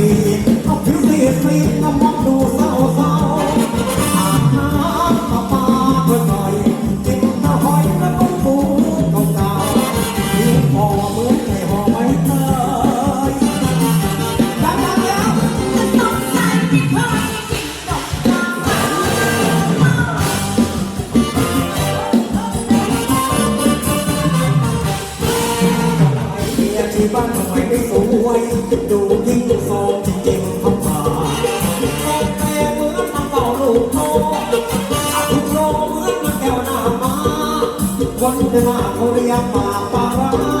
ลีเอาผิวเรียดสีมามองดูเศร้าเศาอามาปาเพื่อหจจินข้าวหอยแล้วก็ฟูเก่เก่ายิ่งพอเมือไก่ห่อใบเตยดังดังแล้วมันต้องใส่ที่เธอ ที่บ้านทำไมไม่สวย สินมาเขาเรียกป่าปารา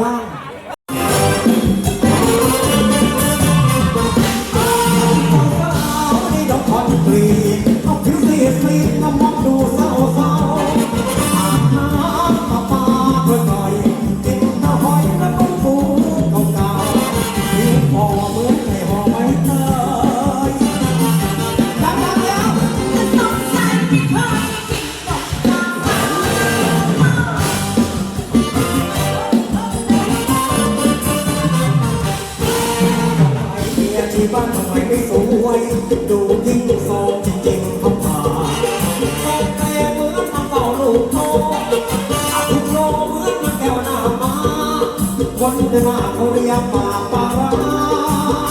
บ้างสาวในดอกคอนกรี ที่บ้านทำไมไม่สวย ดูยิ่งโซมจริงๆเขาผ่าโซมแต่เมื่อนมาเฝ้ลูกโตอาคุณโลเมื่อนมาแก้วหน้ามา คนหน้าเขาเรียกปากป่าร้า